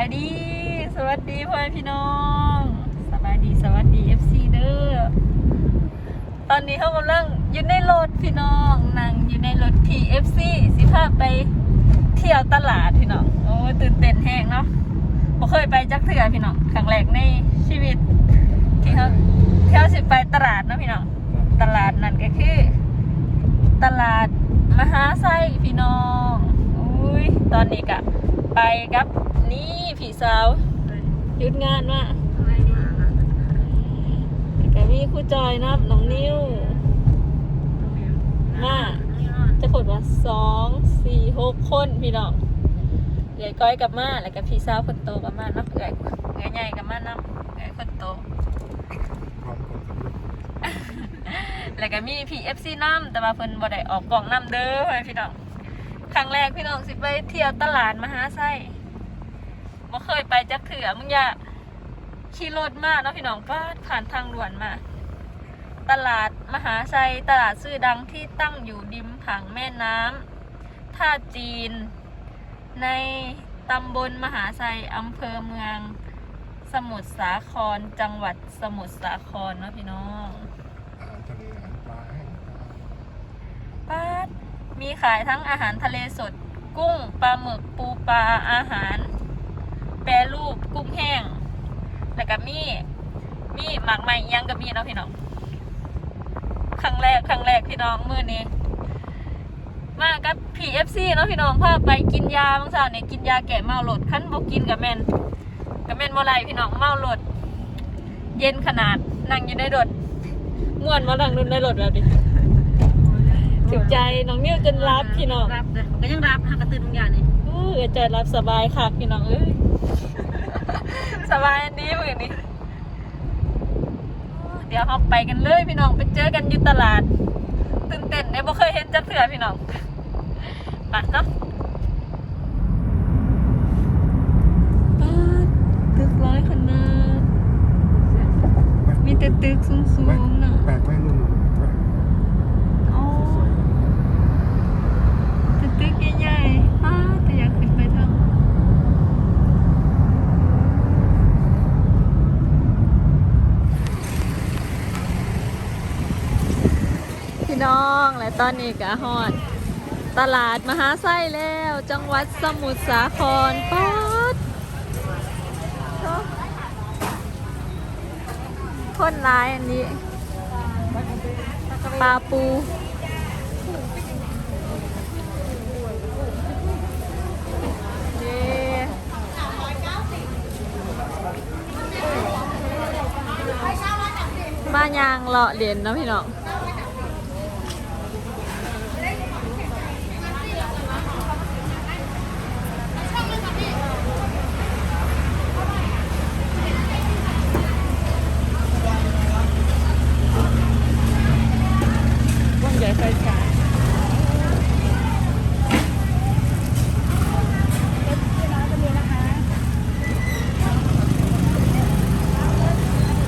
ายดี สวัสดีพ่อแม่พี่น้องสบายดีสวัสดี FC เด้อตอนนี้เขากำลังอยู่ในรถพี่น้องนั่งอยู่ในรถ PFC สิพาไปเที่ยวตลาดพี่น้องโอ้ยตื่นเต้นแห้งเนาะบ่เคยไปจักเถื่อพี่น้องครั้งแรกในชีวิต ที่เขาที่เขาสิไปตลาดเนาะพี่น้องตลาดนั่นก็คือ ตลาดมหาไส้พี่น้องอุ้ยตอนนี้กะไปกับ นี่พี่สาวหยุดงานมาก็มีครูจอยนับน้องนิ้ว มาจะขดว่าสองสี่หกคนพี่น้องเดี๋ยวก้อยกับมาแล้วก็พี่สาวคนโตกับมานับเอื่อยเอื่อยใหญ่กับมานับเอื่อยคนโตพร้อมคนสำเร็จแล้วก็มี PFC น้ำแต่ว่าเพิ่นบ่ได้ออกกล่องน้ำเด้อพ่อแม่พี่น้องครั้งแรกพี่น้องสิไปเที่ยวตลาดมหาไส้ บ่เคยไปจักเถื่อมึงอย่าขี่รถมาเนาะพี่น้องป้าผ่านทางด่วนมา ตลาดมหาไซตลาดชื่อดังที่ตั้งอยู่ริมผังแม่น้ำท่าจีน ในตำบลมหาไซอำเภอเมือง สมุทรสาครจังหวัดสมุทรสาครเนาะพี่น้องอาหารทะเลอาหารปลาแห้ป้ามีขายทั้งอาหารทะเลสด กุ้งปลาหมึกปูปลาอาหาร แปรรูปกุ้งแห้ง แล้วก็มีมีหมากไม้อิหยังกับมีเนาะพี่น้องครั้งแรกครั้งแรกพี่น้องมือนี้มากับ PFC เนาะพี่น้องพาไปกินยาบางสาวเนี่ยกินยาแก้เมาหลดขั้นบกินกับแมนกับแมนบ่ไรพี่น้องเมาหลด เย็นขนาดนั่งอยู่ในรถม่วนมานั่งนุ่นในรถแบบนี้ถึงใจน้องนิ้วจนรับพี่น้องรับเลยก็ยังรับหากระตือนบางอย่างนี่เออใจรับสบายคักพี่น้องเอ้ย สบายอันนี้มือนี้เดี๋ยวเราไปกันเลยพี่น้องไปเจอกันอยู่ตลาด ตื่นเต้นเนี่ยบ่เคยเห็นจักเถื่อพี่น้องไปเนาะป๊าดตึกร้อยขนาดมีแต่ตึกสูงๆเนาะแปลกไม่รุ่นแปลกอ๋อสวยตึกตึกใหญ่ๆป้าดแต่อยากขึ้นไปทาง พี่น้องและตอนนี้ก็ฮอด ตลาดมหาไส้แล้ว จังหวัดสมุทรสาครป๊าดโถ่คนร้ายอันนี้ปลาปูเย้บ้านยางเลาะเหรียญนะพี่น้อง ว่องใหญ่ไฟฉาย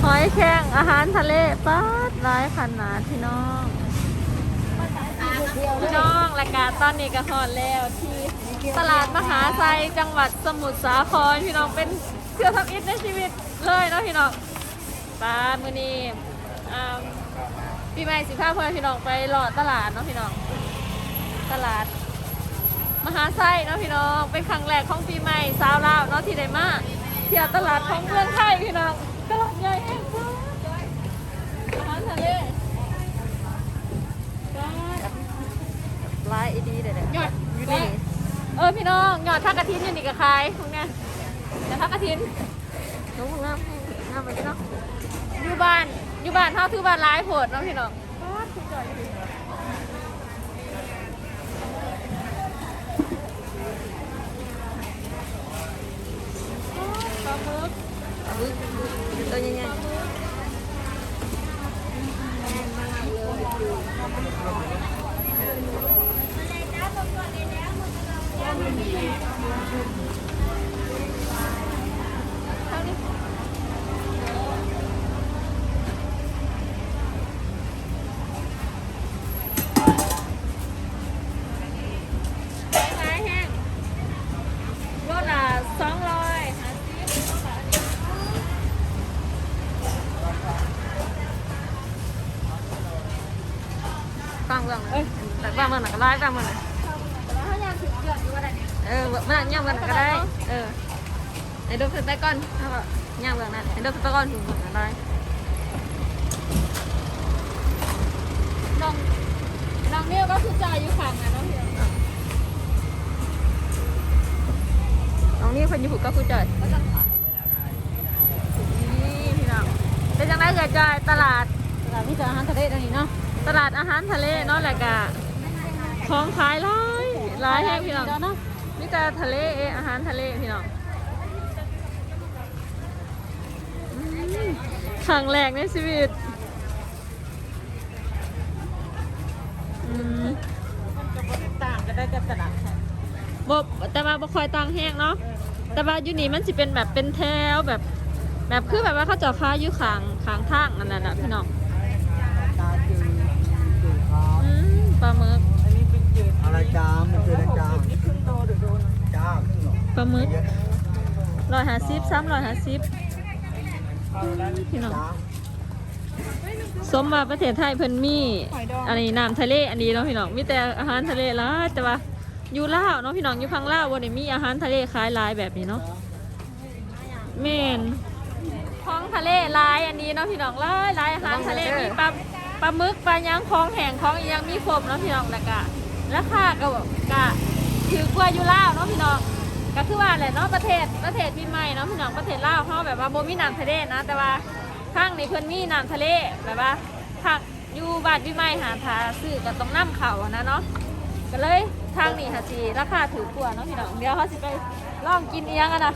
หอยแครงอาหารทะเล ป๊าดร้ายขนาดพี่น้องพี่น้องรายการตอนนี้ก็ฮอดแล้วที่ตลาดมหาไซจังหวัดสมุทรสาครพี่น้องเป็นเพื่อทำอิฐในชีวิตเลยเนาะพี่น้องป้าดมือนี้อ่าปีใหม่สิบห้าเพื่อนพี่น้องไปหลอดตลาดเนาะพี่น้องตลาด มหาไส้เนาะพี่น้องเป็นครั้งแรกของปีใหม่สาวลาวเนาะที่ได้มาเที่ยวตลาดของเมืองไทยพี่น้องตลาดใหญ่แห่งฟ้าอาหารทะเล ลายอีดีเด็ดๆยอดอยู่นี่เออพี่น้องยอดทักกระทินอยู่นี่กับใครพวกเนี้ยยอดทักกระทินน้องงามงามไปเนาะอยู่บ้านอยู่บ้านเท่าคือบ้านร้ายโผดเนาะพี่น้องปลาหมึกตัวใหญ่ๆเท่านี้ขายแห้งรถละสองร้อยห้าลาเมืองหนักก็ไล่ปลา vàng vàng này, vàng vàng này, lái vàng vàng này. Vâng, vâng, vâng. มันย่างเมืองหนักก็ได้ เออไอ้ดูขึ้นไปก่อนแล้วก็ย่างเมืองนั้นไอ้ดูขึ้นไปก่อนถึงเมืองนั้นได้น้องน้องเนี่ยก็คือจ่ายอยู่ฝั่งนะน้องเพียน้องนี่คนอยู่ผูกก็คือจอยนี่พี่น้องเป็นจังไดเกิดจอยตลาดตลาดมิตรอาหารทะเลตรงนี้เนาะตลาดอาหารทะเลเนาะแหละกะของขายหลายหลายแห้งพี่น้อง เนาะทะเลเออาหารทะเลพี่น้องครั้งแรกในชีวิตอืมต่างกันได้กับตลาดบ่แต่ว่าบ่ค่อยตังแห้งเนาะแต่ว่าอยู่นี่มันสิเป็นแบบเป็นแถวแบบ แบบคือแบบว่าเขาเจะค้ายอยู่ขางขางทางนั่นน่ะพี่น้องอืมปลาหมึกอันนี้เป็นจืดอะไรจ้ามันจืดอะไรจ้าม โตหรือโดนจ้าครึ่งหรอปลาหมึกร้อยห้าสิบสามร้อยห้าสิบพี่น้องจ้าสมว่าประเทศไทยเพิ่นมีอันนี้น้ำทะเลอันนี้เนาะพี่น้องมีแต่อาหารทะเลหลายแต่ว่าอยู่ลาวเนาะพี่น้องอยู่พังลาวบ่ได้มีอาหารทะเลขายหลายแบบนี้เนาะแม่นท้องทะเลหลายอันนี้เนาะพี่น้องหลายหลายอาหารทะเลมีปลาปลาหมึกปลาย่างของแห้งของอีหยังมีครบเนาะพี่น้องแล้วก็ราคาก็ก็ ถือกล้ว่าอยู่ลาวเนาะพี่น้องก็คือว่าแหละเนาะประเทศประเทศปีใหม่เนาะพี่น้องประเทศลาวเฮาแบบว่าโบมีน้ำทะเลนะ แต่ว่าข้างในเพิ่นมีน้ำทะเลแบบว่าผักอยู่บ้านปีใหม่หาทาซื้อก็ต้องนํเขาอะนะเนาะก็เลยทางนี้ค่ะสิราคาถือกว่าเนาะพี่น้องเดี๋ยวเขาสิไปลองกินเอียงกันนะ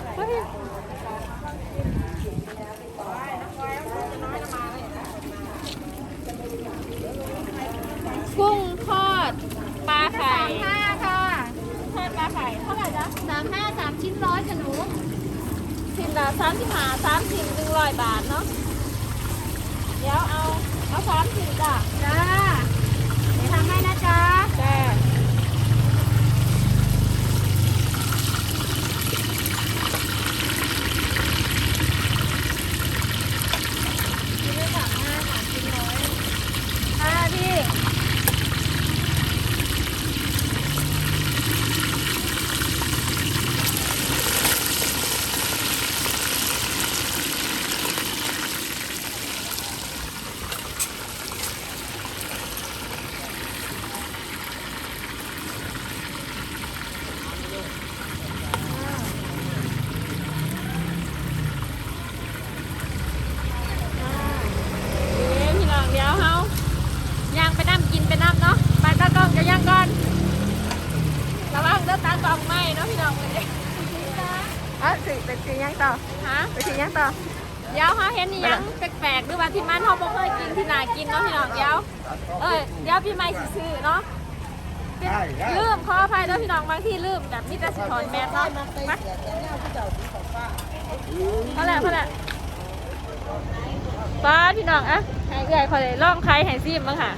กุ้งทอดปลาไข่ ห้าค่ะ ทอดปลา ไก่เท่าไหร่นะสามห้าสามชิ้นร้อยค่ะหนูชิ้นละสามสิบห้าสามชิ้นหนึ่งร้อยบาทเนาะเดี๋ยวเอาเอาสามชิ้นจ้ะจ้าเดี๋ยวทำให้นะจ๊ะ แจ้ห้าพี่ เอ๊ะพี่น้องเดี๋ยวเฮาย่างไปน้ำกินไปน้ำเนาะไปตากล้องจะย่างก่อนระวังเด้อตากล้องไหมเนาะพี่น้องเลยอะสิไปสิย่างต่อฮะไปสิย่างต่อเดี๋ยวเฮาเห็นอีหยังแปลกๆหรือว่าที่มันเฮาบ่เคยกินที่นา กินเนาะพี่น้องเดี๋ยวเอ้ยเดี๋ยวพี่ไม่สิซื้อเนาะลืมขออภัยเด้อพี่น้องบางที่ลืมแบบมีแต่สิถอนแมสเนาะมาเท่าไหร่เท่าไหร่ป้าพี่น้องอะให้เอื่อยคอยลองไข่ให้ซิมบ้างค่ะ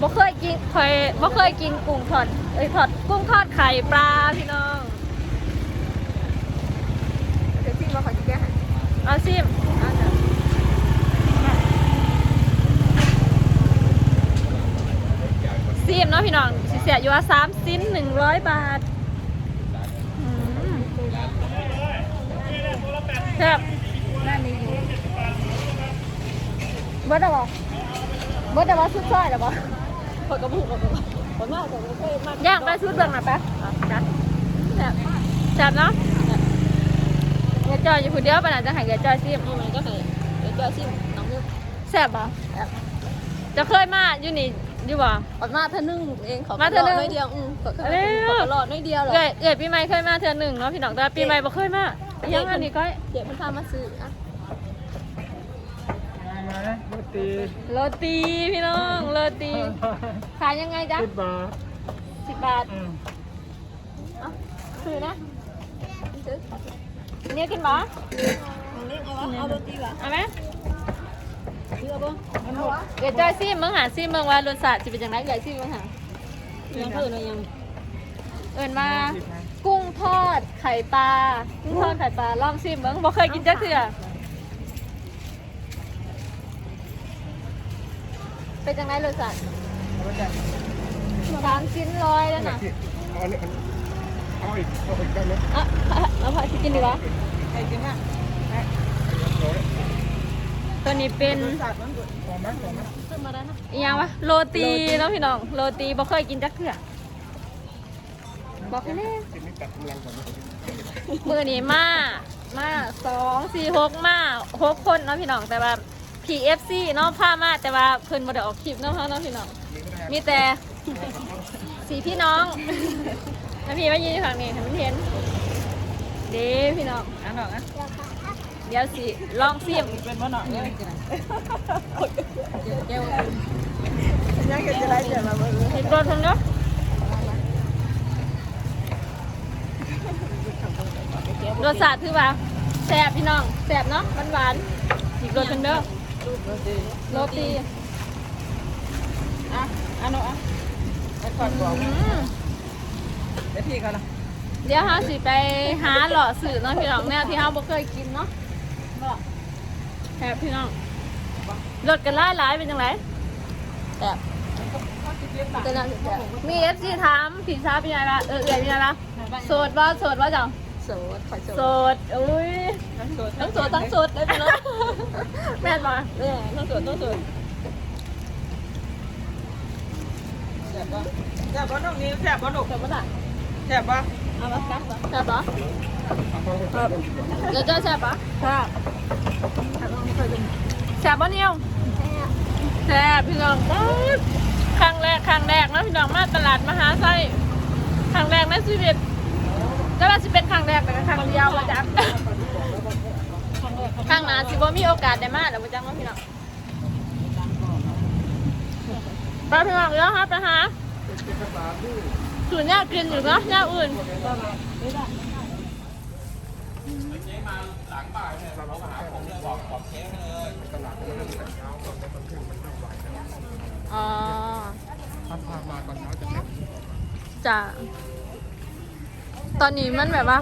บ่เคยกินคอยบ่เคยกินกุ้งทอดเอ้ยทอดกุ้งทอดไข่ปลาพี่น้องเดี๋ยวซิมมาขอจิแก้ให้เอาซิมเอาจ้ะ ซิมเนาะพี่น้องสิเสียอยู่ว่าสามซิ้นหนึ่งร้อยบาทอืมแซ่บนั่นนี่อยู่เบิร์ดอะบอเบิร์ดอะบอชุดซอยอะบอผลกระบุกกับผลมากผลกระบุกมากย่างไปชุดเบื้องหน่ะปะจัดแบบจัดเนาะเกลือจอยอยู่คนเดียวปะน่ะจะให้เกลือจอยซิมมันก็ให้เกลือจอยซิมน้องนึกแซ่บปะจะเคยมาอยู่นี่ อยู่บ่ ออกมาเธอนึ่งเองขอมาเธอนึ่งน้อยเดียวอืมขอเร็ว ขอหลอดน้อยเดียวเหรอเกิดเกิดปีใหม่เคยมาเทือหนึ่งเนาะพี่น้องแต่ว่าปีใหม่บ่เคยมายังอันนี้ก็เดี๋ยวมันพามาซื้ออะมาเลยโรตีโรตีพี่น้องโรตีขายยังไงจ๊ะสิบบาทสิบบาทอืมซื้อนะซื้อเนี่ยกินบ่นี่เอาเอาโรตีก่อนเอาไหม เชื่อป่ะเดี๋ยวจอยซิมมึงหาซิมมึงว่ารสชาติจะเป็นยังไงใหญ่ซิมมึงหายังเพิ่มเลยยัง เอินมากุ้งทอดไข่ปลา กุ้งทอดไข่ปลาลองซิมมึงบ่เคยกินจักเทื่อเป็นจังไงรสชาติสามชิ้นร้อยแล้วนะเอาเนี่ยเอาอีกเอาอีกได้ไหมอะแล้วพอที่กินดีวะไอ้กินอะร้อย ตัวนี้เป็นสัตว์มันก็พอไหมพอไหมอีหยังวะโรตีเนาะพี่น้อง โรตีบ่เคยกินจักเทื่อบอกให้แน่กินนี่ตัดกำลังก่อนนะมือนี้มา มาสองสี่หกมาหกคนเนาะพี่น้องแต่ว่า PFC เนาะพามาแต่ว่าเพิ่นบ่ได้ออกคลิปเนาะเนาะพี่น้อง มีแต่สีพี่น้องแล้วพี่มายืนอยู่ฝั่งนี้ให้มันเห็น เด้พี่น้องอันหนอกอะ เดี๋ยวสิลองซิมเป็นบ่หนอกเลยแก้วยังจะได้เดี๋ยวมาเบิ่งเห็นรถเพิ่นเนาะรสชาติคือว่าแซ่บพี่น้องแซ่บเนาะหวานๆอีกรสเพิ่นเด้อโรตีอะอันหนอกอะไปก่อนบอกอืมเดี๋ยวพี่ก่อนละเดี๋ยวเฮาสิไปหาหล่อสื่อเนาะพี่น้องแนวที่เฮาบ่เคยกินเนาะบ่ แซ่บพี่น้องรสกันหลายหลายๆเป็นจังไดแซ่บจะนั่งแซ่บมี FC ถามพี่ชาเป็นไงล่ะเออเอื่อยเป็นไงล่ะโสดบ่โสดบ่จังโสดข่อยโสโสดดอุ้ยทั้งโสดทั้งโสดทั้งโสดเลยพี่น้องแม่นบ่เออทั้งโสดทั้งโสดแซ่บบ่แซ่บบ่น้องนิ้วแซ่บบ่ลูกแซ่บบ่ล่ะแซ่บบ่เอามากักบ่แซ่บบ่เอาเข้าไปเริ่มกินก่อนเดี๋ยวจะแซ่บบ่แซ่บแซ่บบ่เนี่ยแซ่บพี่น้องครั้งแรกครั้งแรกนะพี่น้องมาตลาดมหาไส้ครั้งแรกในชีวิตแต่ว่าสิเป็นครั้งแรกแต่ครั้งเดียวว่าจักครั้งหน้าสิบ่มีโอกาสได้มาแล้วบ่จักเนาพี่น้องไปพี่น้องเดี๋ยวหาไปหา ส่วนยากกินอยู่เนาะยากอื่นตลาดมันเริ่มแต่เช้าก่อนแล้วตอนเที่ยงมันเริ่มบ่ายแล้วอ๋อถ้าพามาตอนเช้าจะเต็มจ้ะตอนนี้มันแบบว่า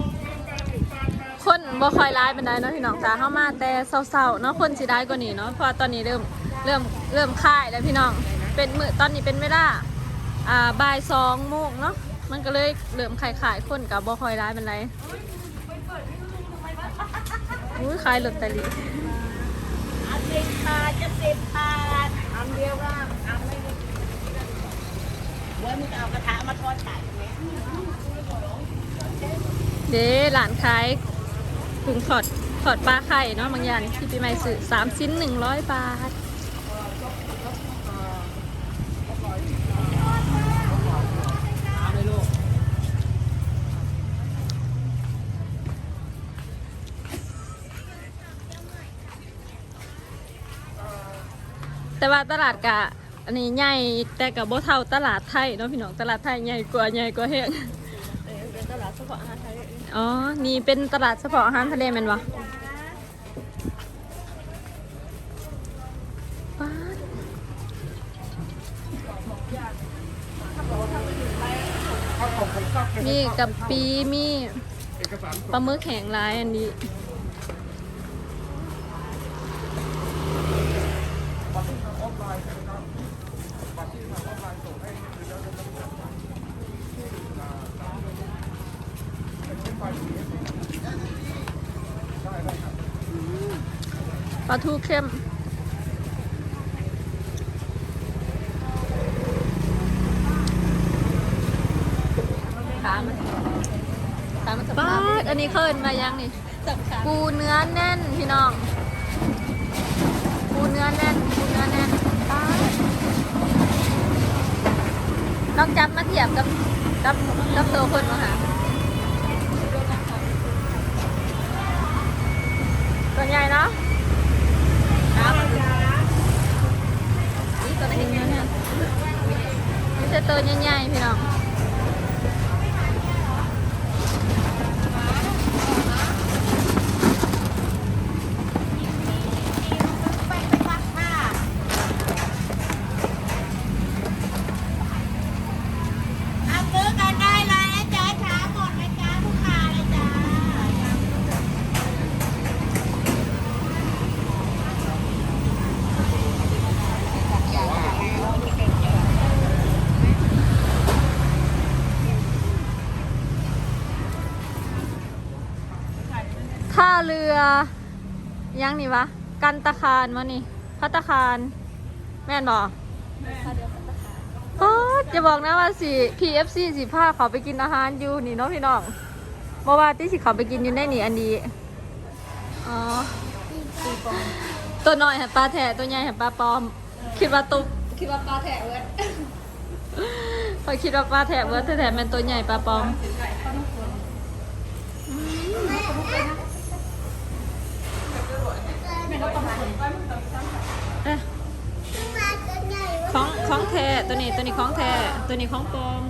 คนบ่คอยร้ายเป็นไดเนาะพี่น้องจ้าเข้ามาแต่เศร้าๆเนาะคนสิได้กว่านี้เนาะเพราะตอนนี้เริ่มเริ่มเริ่มค่ายแล้วพี่น้อง เป็นมือตอนนี้เป็นเวลา อ่าบ่ายสองโมงเนาะมันก็เลยเริ่มขายขายๆคนกับบ่ค่อยร้ายเป็นไรอุ้ยขายลอตเตอรี่อันสิบบาทจะสิบบาทอันเดียวก็อันไม่ได้เว้ยมึงเอากระทะมาทอดไก่ไหมเด้หลานขายถุงถอดถอดปลาไข่เนาะบางอย่างที่ปีใหม่ซื้อสามชิ้นหนึ่งร้อยบาท เอาเลยลูก แต่ว่าตลาดกะอันนี้ใหญ่แต่กับบ่เท่าตลาดไทยเนาะพี่น้องตลาดไทยใหญ่กว่าใหญ่กว่าแฮงเป็นตลาดเฉพาะอาหารไทยอ๋อ นี่เป็นตลาดเฉพาะอาหารทะเลแม่นบ่ป๊าดข้าวของคนซักเลยมีกับปีมีเอกสารปลาหมึกแห้งหลายอันนี้าทูเข้มขามันขามันจะป๊าดอันนี้เคยมายังนี่จับขาปูเนื้อแน่นพี่น้อง ปูเนื้อแน่น ปูเนื้อแน่นป๊าดลองจับมาเทียบกับกับกับตัวคนมาหาตัวใหญ่เนาะครับ นี่ตัวเล็กๆเนี่ยไม่ใช่ตัวใหญ่ๆพี่น้อง ยังนี่วะ กันตะคารวะนี่พัตตาคารแม่นบอกจะบอกนะว่าสิ PFC สิพาเขาไปกินอาหารอยู่นี่เนาะพี่น้องเมื่อวานที่สิเขาไปกินอยู่ในนี่อันนี้อ๋อตัวน้อยแห่ปลาแถตัวใหญ่แห่ปลาปลอม คิดว่าตุกคิดว่าปลาแถเวิร์ดพอคิดว่าปลาแถเวิร์แต่แถมันตัวใหญ่ปลาปลอม เอ๊ะของของแท้ตัวนี้ตัวนี้ของแท้ตัวนี้ของปลอม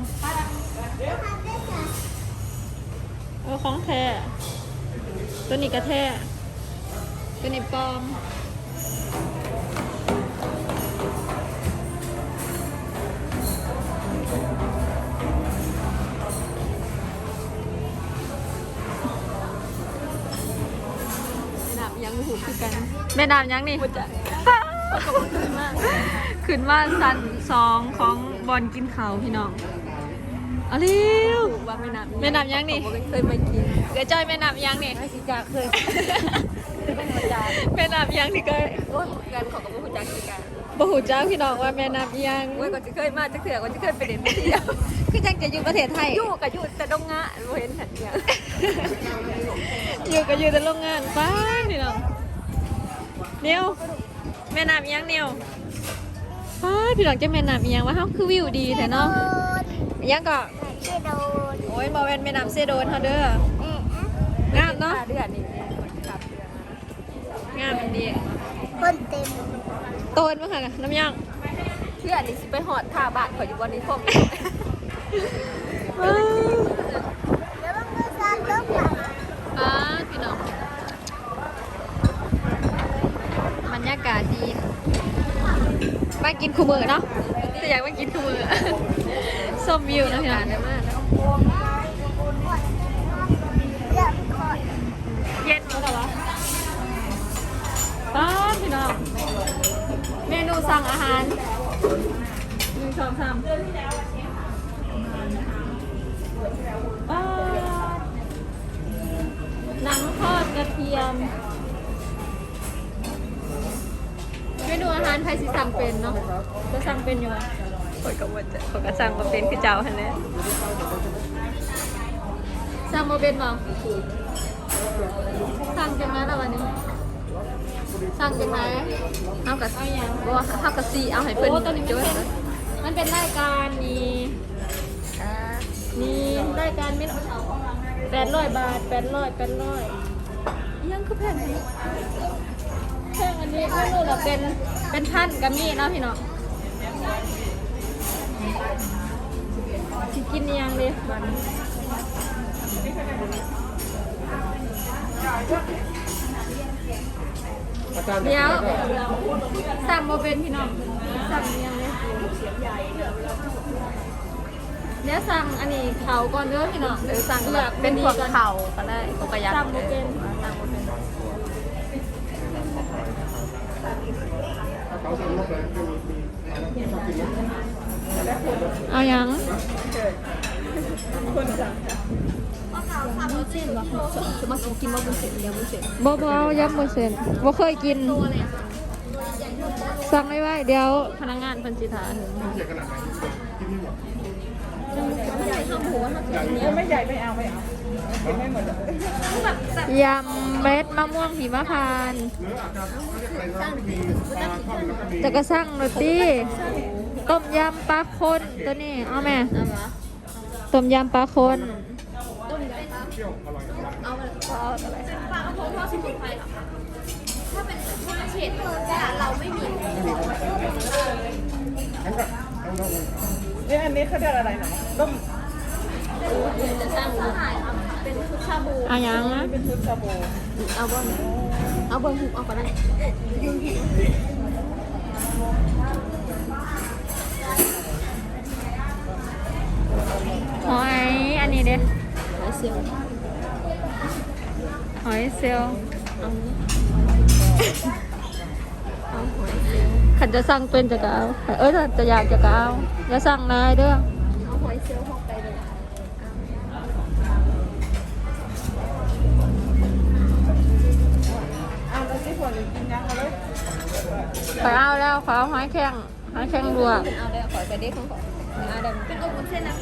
โอ้ของแท้ตัวนี้กระแท้ตัวนี้ปลอมแม่ แม่น้ำยังนี่ขึ้นว่าสันสองของบอลกินเขาวพี่น้องเอาเร็วว่าไม่นานแม่น้ำยังนี่เคยมากินเดี๋ยวจอยแม่น้ำยังนี่ไม่สิจ้าเคยเป็นหัวใจแม่น้ำยังนี่ก็โอ้ยกันของกับหัวใจคือกันบ่หูจ้าพี่น้องว่าแม่น้ำยังโอ้ยก่อนจะเคยมาจะเถื่อก่อนจะเคยไปเด่นไปเที่ยวคือจังจะอยู่ประเทศไทยอยู่กับอยู่แต่ดงงะบ่เห็นหันเนี่ยอยู่ก็อยู่แต่โรงงานป้าพี่น้องเนียวแม่น้ำยังเนียวป้าพี่น้องจะแม่น้ำยังว่าเฮาคือวิวดีแท้เนาะยังก็ชื่อโดนโอ้ยบ่แม่นแม่น้ำเซโดนเฮาเด้อเอ๊ะงามเนาะเดือนนี่งามอันดีคนเต็มโตนมั้งค่ะน้ำยังเพื่อนนี่สิไปหอดท่าบ้านเขาอยู่บนนี้พวก แล้วมันก็สร้างรถใหม่ ป้าพี่น้องบรรยากาศดี มากินคู่มือเนาะแต่อยากมากินคู่มือส้มวิวนะพี่น้องได้มากเรื่องคอยเย็นแล้วเหรอวะป้าพี่น้อง เมนูสั่งอาหารหนึ่งสองสามป้าหนังทอดกระเทียม เมนูอาหารไทยสิสั่งเป็นเนาะจะสั่งเป็นอยู่วะคนก็ว่าจะคนก็สั่งมาเป็นคือเจ้าฮันแหละสั่งมาเป็นบ่สั่งจังนั้นอะวันนี้ สั่งจังไหนเอากับเอาอย่างบ่เอากับสีเอาให้เพิ่นตัวนี้มันเป็นมันเป็นรายการนี่นี่รายการเม็ดแปดร้อยบาทแปดร้อยแปดร้อยยังคือแพงอันนี้ แค่อันนี้ไม่รู้หรอกเป็นเป็นพันกัมี่เนาะพี่เนาะสิกินอิหยังเลยบัดนเดี๋ยวสั่งมาเป็นพี่น้องสั่งอิหยังเลยเดี๋ยวสั่งอันนี้เขาก่อนเด้อพี่น้องหรือสั่งเลือกเป็นพวกก่อนเข่าก็ได้พวกกระยันสั่งมาเป็นสั่งมาเป็น เขาสั่งรถเลยคือมีชอบกินรถเอายังจะมากินกินมาบุญเสร็จเดียวบุญเสร็จบ่บ่เอายับมือเซนบ่เคยกิน สั่งไว้ไว้เดี๋ยวพนักงานเพันสิทาเยอะขนาดไหนกินไม่หมด ยำเม็ดมะม่วงหิมพานต์จะเขาเรียกระมีปลาวก็มีจะกั่งโรตีต้มยำปลาคนตัวนี้เอาแม่ต้มยำปลาคนเอร่อยอร่อยเราไม่มีงั้นก็เอาเราเนี่ยอันนี้เขาเรียกอะไรนะต้ม เอายังนะเป็นชุดชาบูเอาบ่เอาบ่หุบเอาก็ได้หอยอันนี้เด้หอยเซลหอยเซลขันจะสั่งเป็นจะกเอาเอ้ยถ้าจะอยากจะกเอาอย่าสั่งนายเด้อ ฟ้าวหอยแข็งหอยแข็งลวกเอาได้ขอไปได้ของขอเอาได้เป็นอบวุ้นเส้นนะ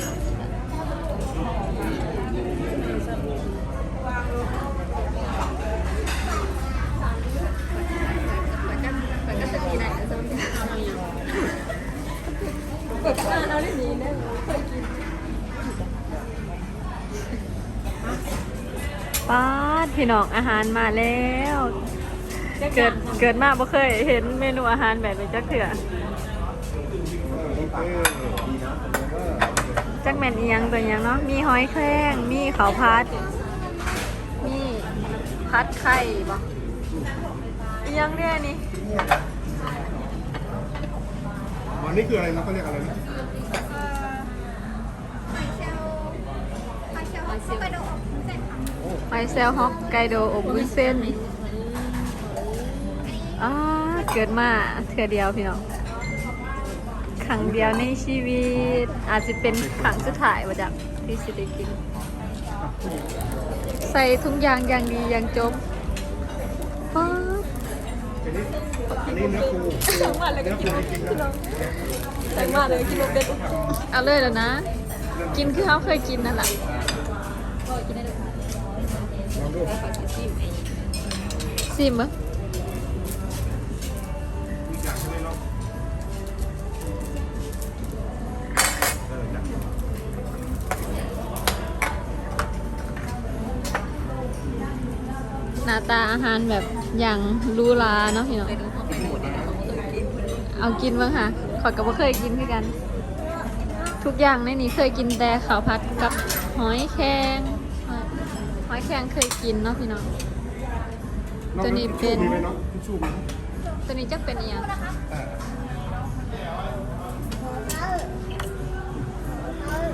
ป้าดพี่น้องอาหารมาแล้ว เกิดเกิดมาบ่เคยเห็นเมนูอาหารแบบนี้จักเถื่อจักแม่นอีหยังตัวหยังเนาะมีหอยแครงมีข้าวพัด มีพัดไข่บ่อีหยังเนี่ยนี่วันนี้คืออะไรนะเขาเรียกอะไรนะไมเซลฮอกไกโดอบวุ้นเส้น อ่าเกิดมาเถื่อเดียวพี่น้องครั้งเดียวในชีวิต อาจจะเป็นครั้งสุดท้ายว่าจักที่สิได้กิน ใส่ทุกอย่างอย่างดีอย่างจบป๊าดอันนี้อันนี้เนื้อปูเนื้อปูจริงๆนะแต่งมาเลยกินเป็ดเอาเลยแล้วนะ กินคือเขาเคยกินนั่นแหละลองดูซิมมั้มี อาหารแบบอย่างหรูหราเนาะพี่น้องเอากินบ้างค่ะขอยก็บ่เคยกินคือกัน ทุกอย่างในนี้เคยกินแต่ข้าวผัดกับหอยแครงหอยแครงเคยกินเนาะพี่น้องตัวนี้เป็นมีไหมเนาะทิชชู่มีไหมตัวนี้จะเป็นอหยังเออ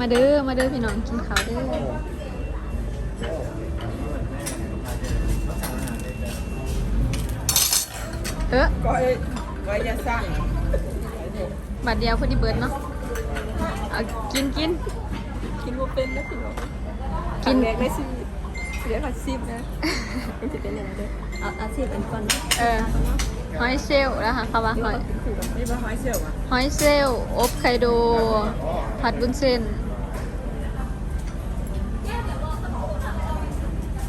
มาเด้อมาเด้อพี่น้องกินข้าวเด้อ เออก็ก็จะสร้างบัดเดียวพอดีเบิร์ดเนาะเอากินกินกินบุเป็นนะพี่น้องกินแรกได้สิเสียผัดซิมนะมันจะเป็นยังไงเด้อเอาเอาซิมเป็นก่อนนะเออหอยเชลล์นะคะคำว่าหอยขู่กันนี่เป็นหอยเสียวอะหอยเชลล์อบไคโด ผัดบุญเส้น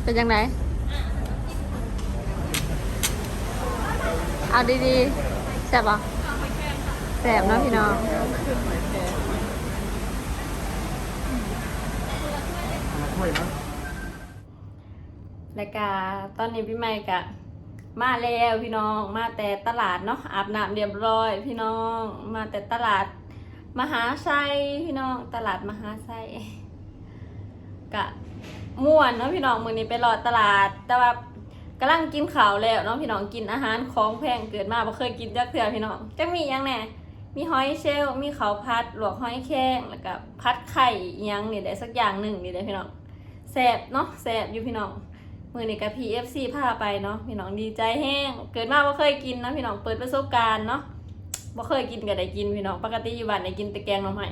เป็นยังไง เอาดีๆแซ่บปะแซ่บเนาะพี่น้องถ้วยนะรายการตอนนี้พี่ใหม่กะ มาแล้วพี่น้องมาแต่ตลาดเนาะอาบน้ำเรียบร้อย พี่น้องมาแต่ตลาดมหาไซพี่น้องตลาดมหาไซกะม่วนเนาะพี่น้องมือนี้ไปรอตลาดแต่ว่า กำลังกินข้าวแล้วเนาะพี่น้องกินอาหารของแพงเกิดมาบ่เคยกินจักเทื่อพี่น้องจักมียังแน่มีหอยเชลล์มีข้าวผัดหลวกหอยแครงแล้วก็ผัดไข่ยังนี่ได้สักอย่างหนึ่งนี่ได้พี่น้องแซ่บเนาะแซ่บอยู่พี่น้องมือนี้กับ PFC พาไปเนาะพี่น้องดีใจแห้งเกิดมาบ่เคยกินนะพี่น้องเปิดประสบการณ์เนาะบ่เคยกินก็ได้กินพี่น้องปกติอยู่บ้านได้กินแต่แกงหน่อไม้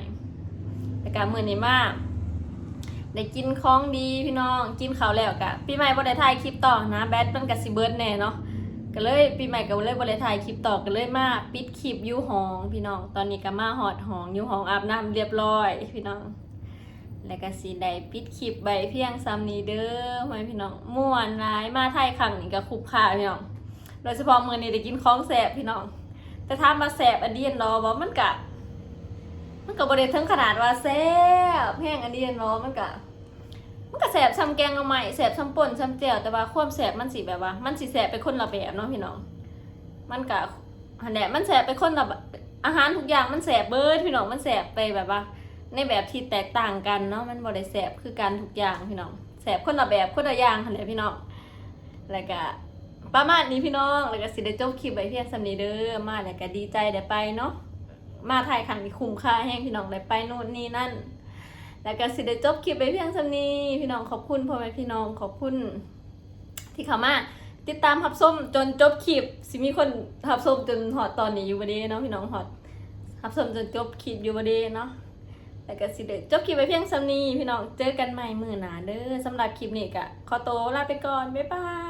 แต่การมือนี้มาก ได้กินของดีพี่น้องกินข้าวแล้วกะปีใหม่บ่ได้ถ่ายคลิปต่อนะแบทมันก็สิเบิร์ดแน่เนาะก็เลยปีใหม่ก็เลยบ่ได้ถ่ายคลิปต่อก็เลยมาปิดคลิปยูหองพี่น้องตอนนี้ก็มาฮอดหองยูหองอาบน้ำเรียบร้อยพี่น้อง แล้วก็สีได้ปิดคลิปใบเพียงซ้ำนี้เด้อไว้พี่น้องม่วนร้ายมาไทยครั้งนี้ก็คุ้มค่าพี่น้องโดยเฉพาะมือนี้ได้กินของแสบพี่น้องแต่ถ้ามาแสบอันเดียนรอบ่มันกะ มันก็บ่ได้ถึงขนาดว่าแซ่บแห้งอันเดียนรอมันกะมันก็แสบซ้ำแกงเอาใหม่แสบซ้ำป่นซ้ำแจ่วแต่ว่าความแสบมันสิแบบว่า มันสิแสบไปคนละแบบเนาะพี่น้อง มันกะหันแหละมันแสบไปคนละอาหารทุกอย่างมันแสบเบิดพี่น้องมันแสบไปแบบว่า ในแบบที่แตกต่างกันเนาะมันบ่ได้แสบคือกันทุกอย่างพี่น้องแสบคนละแบบคนละอย่างหันแหละพี่น้องแล้วก็ประมาณนี้พี่น้อง แล้วก็สิได้จบคลิปไว้เพียงสำนีเด้อมาแล้วก็ดีใจได้ไปเนาะ มาถ่ายครั้งนี้คุ้มค่าแห้งพี่น้องได้ไปนู่นนี่นั่น แล้วก็สิได้จบคลิปไว้เพียงสำนี้พี่น้องขอบคุณพ่อแม่พี่น้องขอบคุณที่เข้ามาติดตามหับส้มจนจบคลิปสิมีคนหับส้มจนหอดตอนนี้อยู่บด้เนาะพี่น้องหอดหับส้มจนจบคลิปอยู่บด้เนาะแล้วก็สิเดจบคลิปไปเพียงสำนี้พี่น้องเจอกันใหม่มือหนาเด้อสำหรับคลิปนี้ก็ขอตัวลาไปก่อนบ๊ายบาย